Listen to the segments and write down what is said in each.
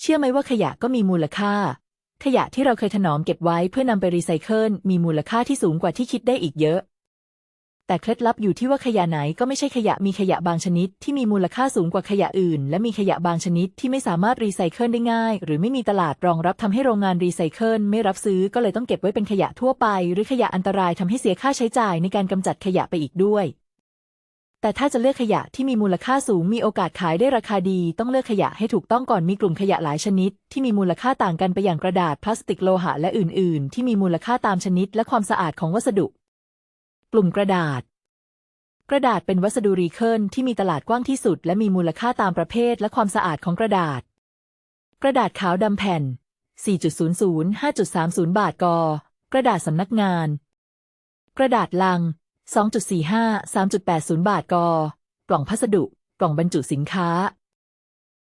เชื่อไหมว่าขยะก็มีมูลค่า ขยะที่เราเคยถนอมเก็บไว้เพื่อนำไปรีไซเคิลมีมูลค่าที่สูงกว่าที่คิดได้อีกเยอะ แต่เคล็ดลับอยู่ที่ว่าขยะไหนก็ไม่ใช่ขยะมีขยะบางชนิดที่มีมูลค่าสูงกว่าขยะอื่น และมีขยะบางชนิดที่ไม่สามารถรีไซเคิลได้ง่าย หรือไม่มีตลาดรองรับทำให้โรงงานรีไซเคิลไม่รับซื้อก็เลยต้องเก็บไว้เป็นขยะทั่วไป หรือขยะอันตรายทำให้เสียค่าใช้จ่ายในการกำจัดขยะไปอีกด้วย แต่ถ้าจะเลือกขยะที่มีมูลค่าสูงมีโอกาสขายได้ราคาดี ต้องเลือกขยะให้ถูกต้องก่อนมีกลุ่มขยะหลายชนิด ที่มีมูลค่าต่างกันไปอย่างกระดาษพลาสติกโลหะและอื่น ๆ ที่มีมูลค่าตามชนิดและความสะอาดของวัสดุ กลุ่มกระดาษ กระดาษเป็นวัสดุรีเคิลที่มีตลาดกว้างที่สุด และมีมูลค่าตามประเภทและความสะอาดของกระดาษ กระดาษขาวดำแผ่น 4.00 5.30 บาทกอ กระดาษสำนักงาน กระดาษลัง 2.45 3.80 บาทกอกล่องพัสดุ กล่องบรรจุสินค้า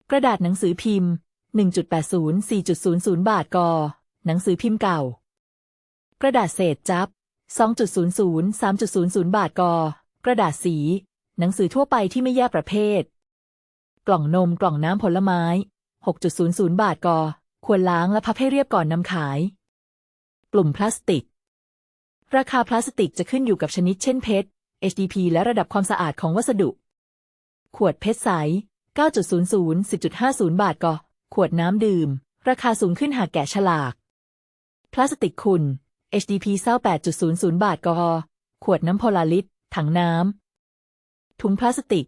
กระดาษหนังสือพิมพ์ 1.80 4.00 บาทกอหนังสือพิมพ์เก่า กระดาษเศษจับ 2.00 3.00 บาทกอกระดาษสี หนังสือทั่วไปที่ไม่แยกประเภท กล่องนมกล่องน้ำผลไม้ 6.00 บาทกอควรล้างและพับให้เรียบก่อนนำขาย กลุ่มพลาสติก ราคาพลาสติกจะขึ้นอยู่กับชนิดเช่นเพชร HDP และระดับความสะอาดของวัสดุ ขวดเพชรใส 9.00 10.50 บาทก่อ ขวดน้ำดื่ม ราคาสูงขึ้นหากแกะฉลาก พลาสติกขุ่น HDP เศร้า8.00 บาทก่อ ขวดน้ำโพลาริสถังน้ำ ถุงพลาสติก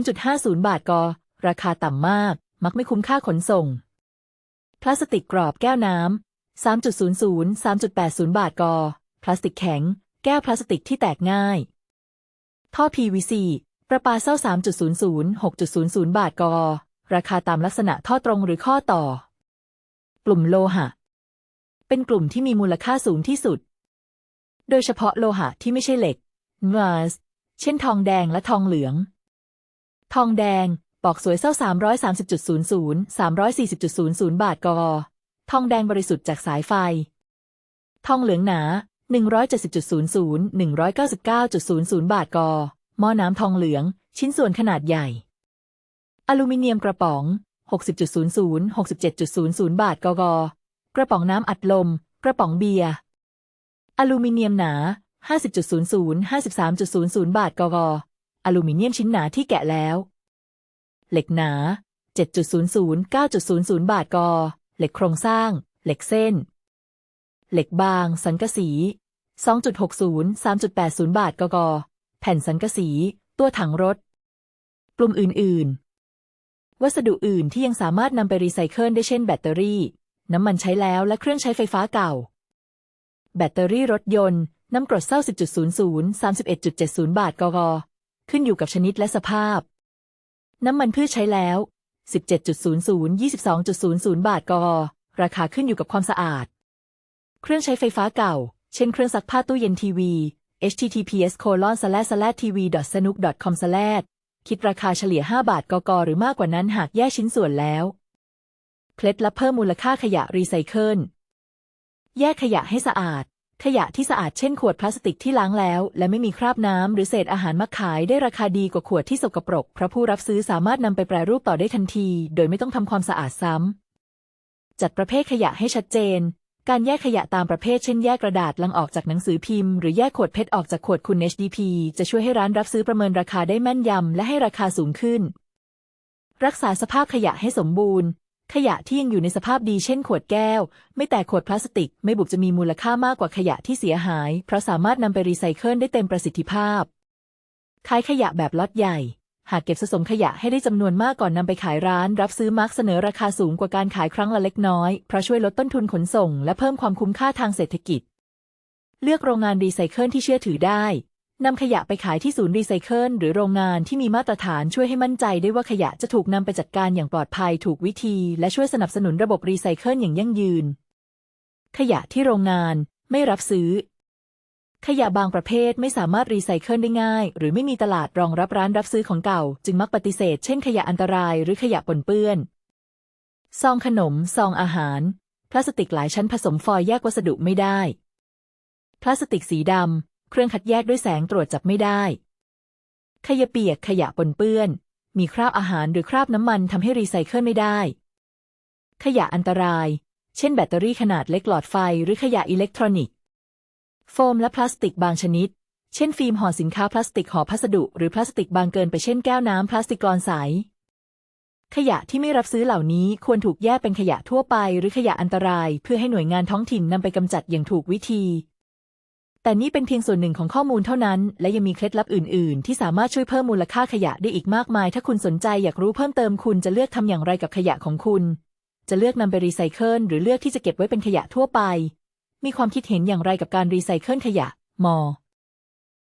0.50 บาทก่อ ราคาต่ำมาก มักไม่คุ้มค่าขนส่ง พลาสติกกรอบแก้วน้ำ3.00 3.80 บาทก่อ พลาสติกแข็ง แก้วพลาสติกที่แตกง่าย ท่อ PVC ประปาเศร้า 3.00 6.00 บาทกอ ราคาตามลักษณะท่อตรงหรือข้อต่อ กลุ่มโลหะ เป็นกลุ่มที่มีมูลค่าสูงที่สุด โดยเฉพาะโลหะที่ไม่ใช่เหล็กมาสเช่นทองแดงและทองเหลือง ทองแดงปอกสวยเศร้า330.00 340.00 บาทกอ ทองแดงบริสุทธิ์จากสายไฟ ทองเหลืองหนา 170.00 199.00 บาทกอหม้อน้ำทองเหลือง ชิ้นส่วนขนาดใหญ่ อลูมิเนียมกระป๋อง 60.00 67.00 บาทกกกระป๋องน้ำอัดลม กระป๋องเบียร์อลูมิเนียมหนา 50.00 53.00 บาทกกอลูมิเนียมชิ้นหนาที่แกะแล้ว เหล็กหนา 7.00 9.00 บาทกอเหล็กโครงสร้าง เหล็กเส้น เหล็กบาง สังกะสี 2.60 3.80 บาทกก แผ่นสังกะสี ตัวถังรถ กลุ่มอื่น ๆ วัสดุอื่นที่ยังสามารถนำไปรีไซเคิลได้เช่นแบตเตอรี่ น้ำมันใช้แล้วและเครื่องใช้ไฟฟ้าเก่า แบตเตอรี่รถยนต์ น้ำกรดเศร้า 10.00 31.70 บาทกก ขึ้นอยู่กับชนิดและสภาพ น้ำมันพืชใช้แล้ว 17.00 22.00 บาทกราคาขึ้นอยู่กับความสะอาด เครื่องใช้ไฟฟ้าเก่า เช่นเครื่องซักผ้าตู้เย็นทีวี https colon slash slash tv snook com slash คิดราคาเฉลี่ย 5 บาทกกหรือมากกว่านั้นหากแยกชิ้นส่วนแล้ว เคล็ดลับเพิ่มมูลค่าขยะรีไซเคิล แยกขยะให้สะอาด ขยะที่สะอาดเช่นขวดพลาสติกที่ล้างแล้ว และไม่มีคราบน้ำหรือเศษอาหารมาขายได้ราคาดีกว่าขวดที่สกปรก เพราะผู้รับซื้อสามารถนำไปแปรรูปต่อได้ทันที โดยไม่ต้องทำความสะอาดซ้ำจัดประเภทขยะให้ชัดเจน การแยกขยะตามประเภทเช่นแยกกระดาษลังออกจากหนังสือพิมพ์ หรือแยกขวดเพชรออกจากขวดคุณ HDP จะช่วยให้ร้านรับซื้อประเมินราคาได้แม่นยำและให้ราคาสูงขึ้น รักษาสภาพขยะให้สมบูรณ์ ขยะที่ยังอยู่ในสภาพดีเช่นขวดแก้ว ไม่แตกขวดพลาสติก ไม่บุบจะมีมูลค่ามากกว่าขยะที่เสียหาย เพราะสามารถนำไปรีไซเคิลได้เต็มประสิทธิภาพ ขายขยะแบบล็อตใหญ่ หากเก็บสะสมขยะให้ได้จำนวนมากก่อนนำไปขายร้าน รับซื้อมักเสนอราคาสูงกว่าการขายครั้งละเล็กน้อย เพราะช่วยลดต้นทุนขนส่ง และเพิ่มความคุ้มค่าทางเศรษฐกิจ เลือกโรงงานรีไซเคิลที่เชื่อถือได้นำขยะไปขายที่ศูนย์รีไซเคิลหรือโรงงานที่มีมาตรฐานช่วยให้มั่นใจได้ว่าขยะจะถูกนำไปจัดการอย่างปลอดภัยถูกวิธี และช่วยสนับสนุนระบบรีไซเคิลอย่างยั่งยืน ขยะที่โรงงานไม่รับซื้อ ขยะบางประเภทไม่สามารถรีไซเคิลได้ง่าย หรือไม่มีตลาดรองรับร้านรับซื้อของเก่า จึงมักปฏิเสธ เช่นขยะอันตรายหรือขยะปนเปื้อน ซองขนม ซองอาหาร พลาสติกหลายชั้นผสมฟอยล์แยกวัสดุไม่ได้ พลาสติกสีดำ เครื่องคัดแยกด้วยแสงตรวจจับไม่ได้ ขยะเปียกขยะปนเปื้อน มีคราบอาหารหรือคราบน้ำมันทำให้รีไซเคิลไม่ได้ ขยะอันตราย เช่น แบตเตอรี่ขนาดเล็กหลอดไฟหรือขยะอิเล็กทรอนิกส์ โฟมและพลาสติกบางชนิด เช่นฟิล์มห่อสินค้าพลาสติกห่อพัสดุ หรือพลาสติกบางเกินไปเช่นแก้วน้ำพลาสติกกรอนใส ขยะที่ไม่รับซื้อเหล่านี้ควรถูกแยกเป็นขยะทั่วไป หรือขยะอันตราย เพื่อให้หน่วยงานท้องถิ่นนำไปกำจัดอย่างถูกวิธี แต่นี่เป็นเพียงส่วนหนึ่งของข้อมูลเท่านั้น และยังมีเคล็ดลับอื่น ๆ ที่สามารถช่วยเพิ่มมูลค่าขยะได้อีกมากมาย ถ้าคุณสนใจอยากรู้เพิ่มเติมคุณจะเลือกทำอย่างไรกับขยะของคุณ จะเลือกนำไปรีไซเคิลหรือเลือกที่จะเก็บไว้เป็นขยะทั่วไป มีความคิดเห็นอย่างไรกับการรีไซเคิลขยะ ม